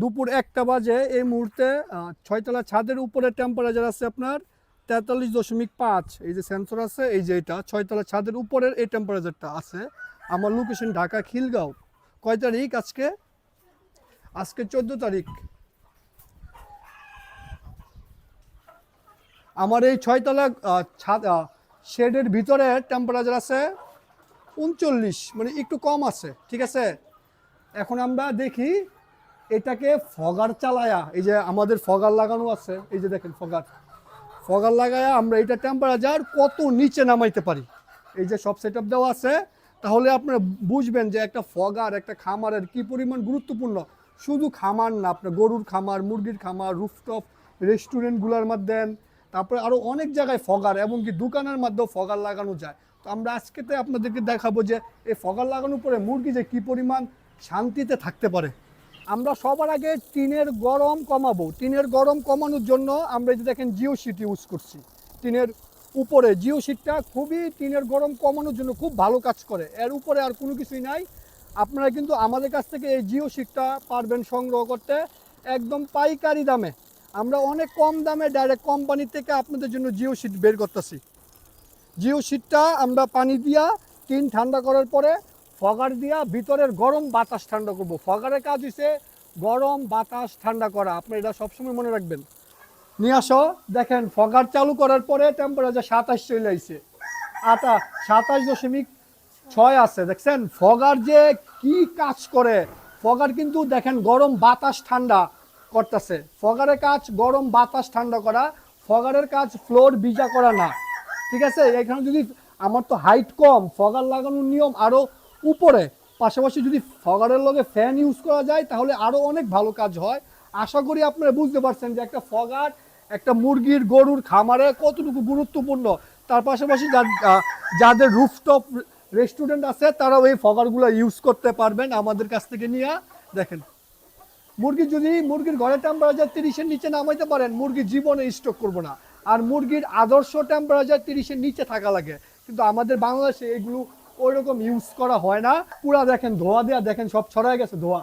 দুপুর একটা বাজে, এই মুহূর্তে ছয়তলা ছাদের উপরে টেম্পারেচার আছে আপনার তেতাল্লিশ দশমিক পাঁচ। এই যে সেন্সর আছে, এই যে এটা, ছয়তলা ছাদের উপরের এই টেম্পারেচারটা আছে। আমার লোকেশন ঢাকা খিলগাঁও। কয় তারিখ আজকে? আজকে চোদ্দ তারিখ। আমার এই ছয়তলা ছাদ শেডের ভিতরে টেম্পারেচার আছে উনচল্লিশ মানে একটু কম আছে, ঠিক আছে? এখন আমরা দেখি এটাকে ফগার চালায়া, এই যে আমাদের ফগার লাগানো আছে, এই যে দেখেন ফগার। ফগার লাগায়া আমরা এটা টেম্পারেচার কত নিচে নামাইতে পারি? এই যে সব সেট দেওয়া আছে, তাহলে আপনারা বুঝবেন যে একটা ফগার, একটা খামারের কি পরিমাণ গুরুত্বপূর্ণ। শুধু খামার না, আপনার গরুর খামার, মুরগির খামার রুফটপ রেস্টুরেন্টগুলোর মধ্যে তারপরে আরও অনেক জায়গায় ফগার, এমনকি দোকানের মধ্যেও ফগার লাগানো যায়। তো আমরা আজকেতে আপনাদেরকে দেখাবো যে এই ফগার লাগানোর পরে মুরগি যে কী পরিমাণ শান্তিতে থাকতে পারে। আমরা সবার আগে টিনের গরম কমাবো। টিনের গরম কমানোর জন্য আমরা যে দেখেন জিও শিট ইউজ করছি। টিনের উপরে জিও শিটটা খুবই টিনের গরম কমানোর জন্য খুব ভালো কাজ করে। এর উপরে আর কোনো কিছুই নাই। আপনারা কিন্তু আমাদের কাছ থেকে এই জিও শিটটা পারবেন সংগ্রহ করতে একদম পাইকারি দামে। আমরা অনেক কম দামে ডাইরেক্ট কোম্পানি থেকে আপনাদের জন্য জিও শিট বের করতেছি। জিও শিটটা আমরা পানি দিয়া টিন ঠান্ডা করার পরে ফগার দিয়া ভিতরের গরম বাতাস ঠান্ডা করব। ফগারের কাজ হচ্ছে গরম বাতাস ঠান্ডা করা। আপনি এটা সবসময় মনে রাখবেন। নিয়ে আসো, দেখেন, ফগার চালু করার পরে টেম্পারেচার সাতাশ চলে আইছে। আটা সাতাশ দশমিক ছয় আছে, দেখছেন? ফগার যে কি কাজ করে, ফগার কিন্তু দেখেন গরম বাতাস ঠান্ডা করতেছে। ফগারের কাজ গরম বাতাস ঠান্ডা করা, ফগারের কাজ ফ্লোর ভিজা করা না। ঠিক আছে? এখানে যদি, আমার তো হাইট কম, ফগার লাগানোর নিয়ম আরও উপরে। পাশাপাশি যদি ফগারের লগে ফ্যান ইউজ করা যায়, তাহলে আরও অনেক ভালো কাজ হয়। আশা করি আপনারা বুঝতে পারছেন যে একটা ফগার, একটা মুরগির গরুর খামারে কতটুকু গুরুত্বপূর্ণ। তার পাশাপাশি যাদের রুফটপ রেস্টুরেন্ট আছে, তারাও এই ফগারগুলো ইউজ করতে পারবেন আমাদের কাছ থেকে নিয়ে। দেখেন, মুরগি যদি, মুরগির ঘরের টেম্পারেচার তিরিশের নিচে নামাইতে পারেন, মুরগি জীবনে স্টক করব না। আর মুরগির আদর্শ টেম্পারেচার তিরিশের নিচে থাকা লাগে। কিন্তু আমাদের বাংলাদেশে এগুলো ওই রকম ইউজ করা হয় না। পুরা দেখেন ধোয়া দেয়া, দেখেন সব ছড়ায় গেছে ধোয়া।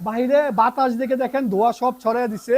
বাইরে বাতাস দেখে দেখেন ধোয়া সব ছড়ায় দিছে।